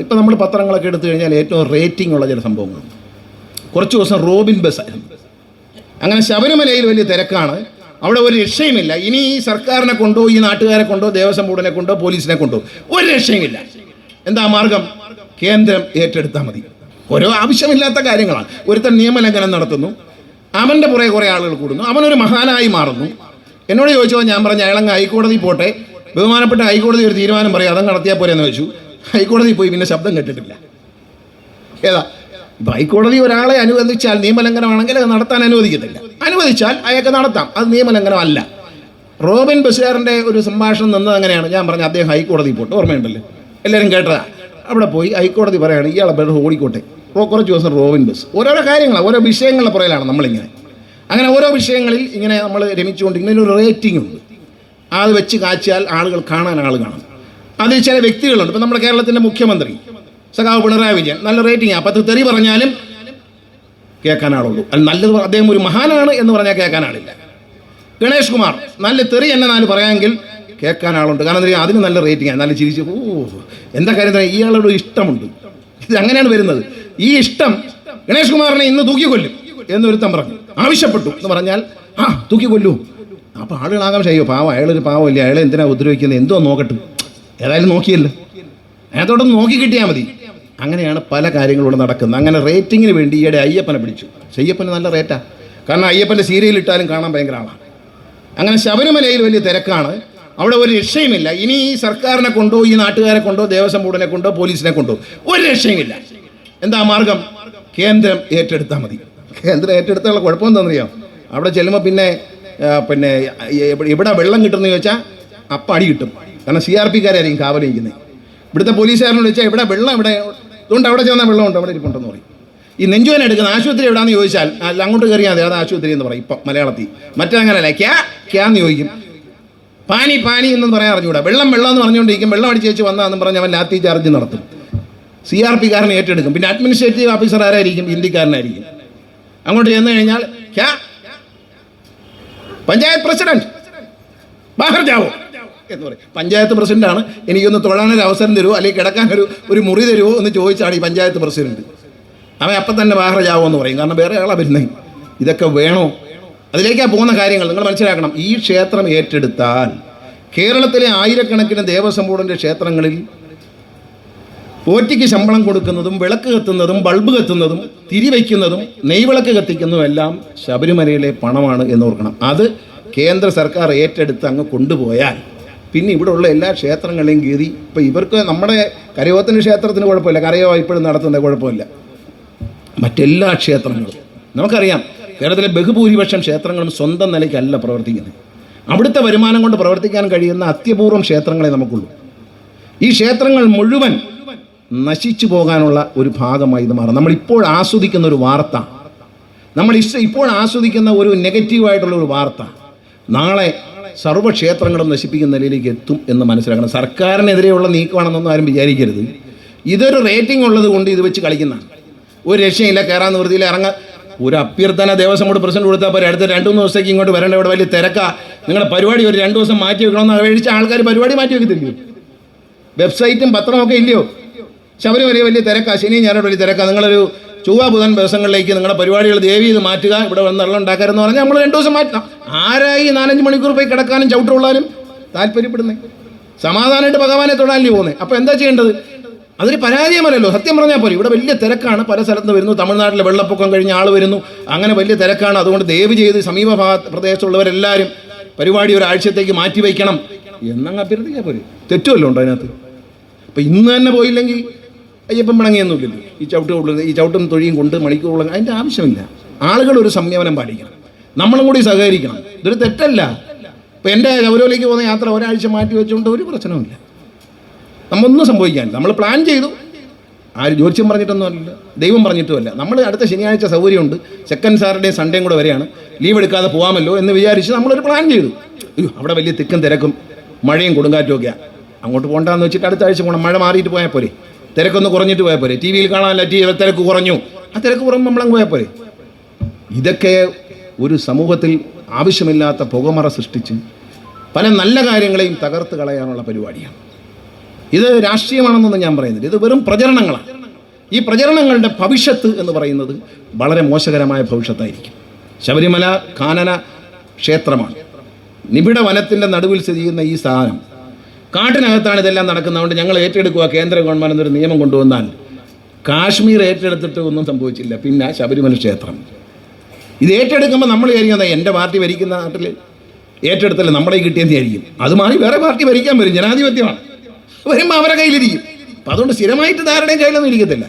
ഇപ്പം നമ്മൾ പത്രങ്ങളൊക്കെ എടുത്തു കഴിഞ്ഞാൽ ഏറ്റവും റേറ്റിംഗ് ഉള്ള ചില സംഭവങ്ങളുണ്ട് കുറച്ച് ദിവസം റോബിൻ ബസ് ആയിരുന്നു. അങ്ങനെ ശബരിമലയിൽ വലിയ തിരക്കാണ്. അവിടെ ഒരു രക്ഷയുമില്ല. ഇനി ഈ സർക്കാരിനെ കൊണ്ടോ ഈ നാട്ടുകാരെ കൊണ്ടോ ദേവസ്വം ബോർഡിനെ കൊണ്ടോ പോലീസിനെ കൊണ്ടോ ഒരു രക്ഷയുമില്ല. എന്താ മാർഗം? കേന്ദ്രം ഏറ്റെടുത്താൽ മതി. ഓരോ ആവശ്യമില്ലാത്ത കാര്യങ്ങളാണ്. ഒരുത്തൻ നിയമലംഘനം നടത്തുന്നു. അവന്റെ പുറകെ കുറേ ആളുകൾ കൂടുന്നു. അവനൊരു മഹാനായി മാറുന്നു. എന്നോട് ചോദിച്ചപ്പോൾ ഞാൻ പറഞ്ഞ അയാളങ്ങ് ഹൈക്കോടതി പോട്ടെ. ബഹുമാനപ്പെട്ട ഹൈക്കോടതി ഒരു തീരുമാനം പറയും അതങ്ങ് നടത്തിയാൽ പോരെ എന്ന് വെച്ചു ഹൈക്കോടതി പോയി പിന്നെ ശബ്ദം കേട്ടിട്ടില്ല. ഏതാ? ഹൈക്കോടതി ഒരാളെ അനുവദിച്ചാൽ നിയമലംഘനമാണെങ്കിൽ അത് നടത്താൻ അനുവദിക്കത്തില്ല. അനുവദിച്ചാൽ അയാൾക്ക് നടത്താം. അത് നിയമലംഘനമല്ല. റോബിൻ ബഷീറിന്റെ ഒരു സംഭാഷണം നിന്നത് അങ്ങനെയാണ്. ഞാൻ പറഞ്ഞ അദ്ദേഹം ഹൈക്കോടതി പോട്ട് ഓർമ്മയുണ്ടല്ലോ? എല്ലാവരും കേട്ടതാ? അവിടെ പോയി ഹൈക്കോടതി പറയാണ് ഇയാളെ പേര് ഓടിക്കോട്ടെ. കുറച്ച് ദിവസം റോബിൻ ബസ് ഓരോരോ കാര്യങ്ങളാണ് ഓരോ വിഷയങ്ങളുടെ പുറകിലാണ് നമ്മളിങ്ങനെ. അങ്ങനെ ഓരോ വിഷയങ്ങളിൽ ഇങ്ങനെ നമ്മൾ രമിച്ചുകൊണ്ടിരിക്കുന്ന ഒരു റേറ്റിംഗ് ഉണ്ട്. അത് വെച്ച് കാച്ചിയാൽ ആളുകൾ കാണാൻ ആൾ കാണും. അതിൽ ചില വ്യക്തികളുണ്ട്. ഇപ്പം നമ്മുടെ കേരളത്തിന്റെ മുഖ്യമന്ത്രി സഖാവ് പിണറായി വിജയൻ. നല്ല റേറ്റിംഗ് ആ പത്ത് തെറി പറഞ്ഞാലും കേൾക്കാനാളുള്ളൂ. അല്ല നല്ലത് അദ്ദേഹം ഒരു മഹാനാണ് എന്ന് പറഞ്ഞാൽ കേൾക്കാനാളില്ല. ഗണേഷ് കുമാർ നല്ല തെറി എന്നെ നാല് പറയാമെങ്കിൽ കേൾക്കാൻ ആളുണ്ട് കാരണം എന്താ അതിന് നല്ല റേറ്റിംഗ് ആണ്. നല്ല ചിരിച്ച് ഓ എന്താ കാര്യം തന്നെ? ഇയാളോട് ഇഷ്ടമുണ്ട്. ഇത് അങ്ങനെയാണ് വരുന്നത്. ഈ ഇഷ്ടം ഗണേഷ് കുമാറിനെ ഇന്ന് തൂക്കിക്കൊല്ലും എന്നൊരുത്തം പറഞ്ഞു. ആവശ്യപ്പെട്ടു എന്ന് പറഞ്ഞാൽ ആ തൂക്കിക്കൊല്ലൂ. അപ്പോൾ ആളുകളാകാം അയ്യോ പാവം. അയാളൊരു പാവമില്ല അയാളെ എന്തിനാണ് ഉപദ്രവിക്കുന്നത്? എന്തോ നോക്കട്ടെ. ഏതായാലും നോക്കിയല്ലോ. അതിനകത്തോട്ടൊന്ന് നോക്കി കിട്ടിയാൽ മതി. അങ്ങനെയാണ് പല കാര്യങ്ങളും നടക്കുന്നത്. അങ്ങനെ റേറ്റിങ്ങിന് വേണ്ടി ഈയിടെ അയ്യപ്പനെ പിടിച്ചു. അയ്യപ്പന് നല്ല റേറ്റാ. കാരണം അയ്യപ്പന്റെ സീരിയൽ ഇട്ടാലും കാണാൻ ഭയങ്കര ആളാണ് അങ്ങനെ ശബരിമലയിൽ വലിയ തിരക്കാണ്. അവിടെ ഒരു രക്ഷയുമില്ല. ഇനി ഈ സർക്കാരിനെ കൊണ്ടോ ഈ നാട്ടുകാരെ കൊണ്ടോ ദേവസ്വം ബോർഡിനെ കൊണ്ടോ പോലീസിനെ കൊണ്ടോ ഒരു രക്ഷയുമില്ല. എന്താ മാർഗം? കേന്ദ്രം ഏറ്റെടുത്താൽ മതി. കേന്ദ്രം ഏറ്റെടുത്തുള്ള കുഴപ്പമെന്താണെന്നറിയോ അവിടെ ചെല്ലുമ്പോൾ പിന്നെ പിന്നെ എവിടെ- വെള്ളം കിട്ടുമെന്ന് ചോദിച്ചാൽ അപ്പം അടി കിട്ടും. കാരണം സി ആർ പിക്കാരായിരിക്കും കാവലിരിക്കുന്നത് ഇവിടുത്തെ പോലീസുകാരനോട് ചോദിച്ചാൽ ഇവിടെ വെള്ളം ഇവിടെ ഇതുകൊണ്ട് അവിടെ ചെന്നാൽ വെള്ളമുണ്ട് അവിടെ ഇരിപ്പുണ്ടെന്ന് പറയും. ഈ നെഞ്ചുവേന എടുക്കുന്ന ആശുപത്രി എവിടെയാണെന്ന് ചോദിച്ചാൽ അങ്ങോട്ട് കയറിയാൽ മതി അത് ആശുപത്രി എന്ന് പറയും ഇപ്പം മലയാളത്തിൽ. മറ്റങ്ങനല്ല ക്യാ ക്യാന്ന് ചോദിക്കും. പാനി പാനി എന്നും പറയാൻ അറിഞ്ഞുകൂടാ. വെള്ളം വെള്ളം എന്ന് പറഞ്ഞുകൊണ്ടിരിക്കും. വെള്ളം അടിച്ച് വെച്ച് വന്നാന്ന് പറഞ്ഞ് അവൻ ലാത്തി ചാർജ് നടത്തും. സി ആർ പി കാരനെ ഏറ്റെടുക്കും. പിന്നെ അഡ്മിനിസ്ട്രേറ്റീവ് ഓഫീസർ ആരായിരിക്കും ഹിന്ദിക്കാരനായിരിക്കും അങ്ങോട്ട് ചെന്ന് കഴിഞ്ഞാൽ ക്യാ പഞ്ചായത്ത് പ്രസിഡന്റ് ബാഹർ ജാവോ എന്ന് പറയും. പഞ്ചായത്ത് പ്രസിഡന്റാണ്. എനിക്കൊന്ന് തൊഴാനൊരു അവസരം തരുമോ അല്ലെങ്കിൽ കിടക്കാനൊരു ഒരു മുറി തരുമോ എന്ന് ചോദിച്ചാണ് ഈ പഞ്ചായത്ത് പ്രസിഡന്റ്. അവൻ അപ്പം തന്നെ എന്ന് പറയും. കാരണം വേറെ ആളാ വരുന്നത് ഇതൊക്കെ വേണോ? അതിലേക്കാണ് പോകുന്ന കാര്യങ്ങൾ നിങ്ങൾ മനസ്സിലാക്കണം. ഈ ക്ഷേത്രം ഏറ്റെടുത്താൽ കേരളത്തിലെ ആയിരക്കണക്കിന് ദേവസ്വം ബോർഡിന്റെ ക്ഷേത്രങ്ങളിൽ പോറ്റിക്ക് ശമ്പളം കൊടുക്കുന്നതും വിളക്ക് കത്തുന്നതും ബൾബ് കത്തുന്നതും തിരിവയ്ക്കുന്നതും നെയ്വിളക്ക് കത്തിക്കുന്നതും എല്ലാം ശബരിമലയിലെ പണമാണ് എന്ന് ഓർക്കണം. അത് കേന്ദ്ര സർക്കാർ ഏറ്റെടുത്ത് അങ്ങ് കൊണ്ടുപോയാൽ പിന്നെ ഇവിടെയുള്ള എല്ലാ ക്ഷേത്രങ്ങളെയും കീറി. ഇപ്പം ഇവർക്ക് നമ്മുടെ കരയോത്തിന് ക്ഷേത്രത്തിന് കുഴപ്പമില്ല. കരയോ ഇപ്പോഴും നടത്തുന്ന കുഴപ്പമില്ല. മറ്റെല്ലാ ക്ഷേത്രങ്ങളും. നമുക്കറിയാം കേരളത്തിലെ ബഹുഭൂരിപക്ഷം ക്ഷേത്രങ്ങളും സ്വന്തം നിലയ്ക്കല്ല പ്രവർത്തിക്കുന്നത്. അവിടുത്തെ വരുമാനം കൊണ്ട് പ്രവർത്തിക്കാൻ കഴിയുന്ന അത്യപൂർവം ക്ഷേത്രങ്ങളെ നമുക്കുള്ളൂ. ഈ ക്ഷേത്രങ്ങൾ മുഴുവൻ നശിച്ചു പോകാനുള്ള ഒരു ഭാഗമായി ഇത് മാറും. നമ്മളിപ്പോൾ ആസ്വദിക്കുന്ന ഒരു വാർത്ത. നമ്മൾ ഇഷ്ട ഇപ്പോൾ ആസ്വദിക്കുന്ന ഒരു നെഗറ്റീവായിട്ടുള്ള ഒരു വാർത്ത. നാളെ സർവക്ഷേത്രങ്ങളും നശിപ്പിക്കുന്ന നിലയിലേക്ക് എത്തും എന്ന് മനസ്സിലാക്കണം. സർക്കാരിനെതിരെയുള്ള നീക്കമാണെന്നൊന്നും ആരും വിചാരിക്കരുത്. ഇതൊരു റേറ്റിംഗ് ഉള്ളത് കൊണ്ട് ഇത് വെച്ച് കളിക്കുന്നതാണ്. ഒരു രക്ഷയില്ല കയറാൻ നിവൃത്തിയിൽ ഇറങ്ങാൻ. ഒരു അഭ്യർത്ഥന ദേവസ്വം ബോർഡ് പ്രസിഡന്റ് കൊടുത്താൽ പോരെ അടുത്ത രണ്ട് മൂന്ന് ദിവസത്തേക്ക് ഇങ്ങോട്ട് വരേണ്ട ഇവിടെ വലിയ തിരക്കാ. നിങ്ങളുടെ പരിപാടി ഒരു രണ്ട് ദിവസം മാറ്റി വെക്കണമെന്ന് അപേക്ഷിച്ച ആൾക്കാർ പരിപാടി മാറ്റി വെക്കത്തില്ലയോ? വെബ്സൈറ്റും പത്രമൊക്കെ ഇല്ലയോ? ശബരിമല വലിയ തിരക്കാ. ശനിയും ഞാനോട് വലിയ തിരക്കാ. നിങ്ങളൊരു ചൊവ്വ ബുധൻ ദിവസങ്ങളിലേക്ക് നിങ്ങളുടെ പരിപാടികൾ ദേവി ഇത് മാറ്റുക ഇവിടെ വന്ന് വെള്ളം ഉണ്ടാക്കരുതെന്ന് പറഞ്ഞാൽ നമ്മൾ രണ്ട് ദിവസം മാറ്റണം. ആരായി നാലഞ്ച് മണിക്കൂർ പോയി കിടക്കാനും ചവിട്ടുകൊള്ളാനും താല്പര്യപ്പെടുന്നത് സമാധാനമായിട്ട് ഭഗവാനെ തൊഴാനല്ലേ പോകുന്നത് അപ്പോൾ എന്താ ചെയ്യേണ്ടത്? അതൊരു പരാജയമല്ലല്ലോ. സത്യം പറഞ്ഞാൽ പോലും ഇവിടെ വലിയ തിരക്കാണ്. പല സ്ഥലത്ത് വരുന്നു. തമിഴ്നാട്ടിലെ വെള്ളപ്പൊക്കം കഴിഞ്ഞ ആൾ വരുന്നു. അങ്ങനെ വലിയ തിരക്കാണ്. അതുകൊണ്ട് ദയവ് ചെയ്ത് സമീപ പ്രദേശത്തുള്ളവരെല്ലാവരും പരിപാടി ഒരാഴ്ചത്തേക്ക് മാറ്റി വയ്ക്കണം. എന്നങ്ങ് അഭ്യർത്ഥിക്കാൻ പോലും തെറ്റുമല്ലോ ഉണ്ടോ അതിനകത്ത്? അപ്പം ഇന്ന് തന്നെ പോയില്ലെങ്കിൽ അയ്യപ്പം പിണങ്ങിയൊന്നുമില്ലല്ലോ ഈ ചവിട്ട് കൊള്ളുന്നത് ഈ ചവിട്ടും തൊഴിയും കൊണ്ട് മണിക്കൂറുള്ള അതിന്റെ ആവശ്യമില്ല. ആളുകൾ ഒരു സംയമനം പാലിക്കണം. നമ്മളും കൂടി സഹകരിക്കണം. ഇതൊരു തെറ്റല്ല. ഇപ്പം എന്റെ ഗൗരവയിലേക്ക് പോകുന്ന യാത്ര ഒരാഴ്ച മാറ്റി വെച്ചുകൊണ്ട് ഒരു പ്രശ്നവുമില്ല. നമ്മൊന്നും സംഭവിക്കാനില്ല. നമ്മൾ പ്ലാൻ ചെയ്തു. ആര് ജ്യോത്സ്യം പറഞ്ഞിട്ടൊന്നുമല്ല ദൈവം പറഞ്ഞിട്ടുമല്ല. നമ്മൾ അടുത്ത ശനിയാഴ്ച സൗകര്യമുണ്ട്. സെക്കൻഡ് സാറ്റർഡേ സൺഡേയും കൂടെ വരെയാണ്. ലീവ് എടുക്കാതെ പോകാമല്ലോ എന്ന് വിചാരിച്ച് നമ്മളൊരു പ്ലാൻ ചെയ്തു. അയ്യോ അവിടെ വലിയ തിക്കും തിരക്കും മഴയും കൊടുങ്കാറ്റും ഒക്കെയാണ് അങ്ങോട്ട് പോകണ്ടെന്ന് വെച്ചിട്ട് അടുത്ത ആഴ്ച പോകണം മഴ മാറിയിട്ട് പോയാൽ പോരെ. തിരക്കൊന്ന് കുറഞ്ഞിട്ട് പോയാൽ പോരെ. ടി വിയിൽ കാണാനല്ല ടി തിരക്ക് കുറഞ്ഞു. ആ തിരക്ക് കുറഞ്ഞ് നമ്മളങ്ങ് പോയാൽ പോരെ. ഇതൊക്കെ ഒരു സമൂഹത്തിൽ ആവശ്യമില്ലാത്ത പുകമറ സൃഷ്ടിച്ച് പല നല്ല കാര്യങ്ങളെയും തകർത്ത് കളയാനുള്ള പരിപാടിയാണ്. ഇത് രാഷ്ട്രീയമാണെന്നൊന്നും ഞാൻ പറയുന്നില്ല. ഇത് വെറും പ്രചരണങ്ങളാണ് ഈ പ്രചരണങ്ങളുടെ ഭവിഷ്യത്ത് എന്ന് പറയുന്നത് വളരെ മോശകരമായ ഭവിഷ്യത്തായിരിക്കും. ശബരിമല കാനന ക്ഷേത്രമാണ്. നിബിഡ വനത്തിന്റെ നടുവിൽ സ്ഥിതി ചെയ്യുന്ന ഈ സ്ഥാനം കാട്ടിനകത്താണ് ഇതെല്ലാം നടക്കുന്നതുകൊണ്ട് ഞങ്ങൾ ഏറ്റെടുക്കുക കേന്ദ്ര ഗവൺമെന്റ് എന്നൊരു നിയമം കൊണ്ടുവന്നാൽ കാശ്മീർ ഏറ്റെടുത്തിട്ട് ഒന്നും സംഭവിച്ചില്ല. പിന്നെ ശബരിമല ക്ഷേത്രം. ഇത് ഏറ്റെടുക്കുമ്പോൾ നമ്മൾ വിചാരിക്കുന്നത് എന്റെ പാർട്ടി ഭരിക്കുന്ന നാട്ടിൽ ഏറ്റെടുത്തല്ലേ നമ്മളെ കിട്ടിയെന്ന് വിചാരിക്കും. അത് മാറി വേറെ പാർട്ടി ഭരിക്കാൻ വരും ജനാധിപത്യമാണ്. വരുമ്പോൾ അവരുടെ കയ്യിലിരിക്കും. അപ്പം അതുകൊണ്ട് സ്ഥിരമായിട്ട് ധാരണയും കയ്യിലൊന്നും ഇരിക്കത്തില്ല.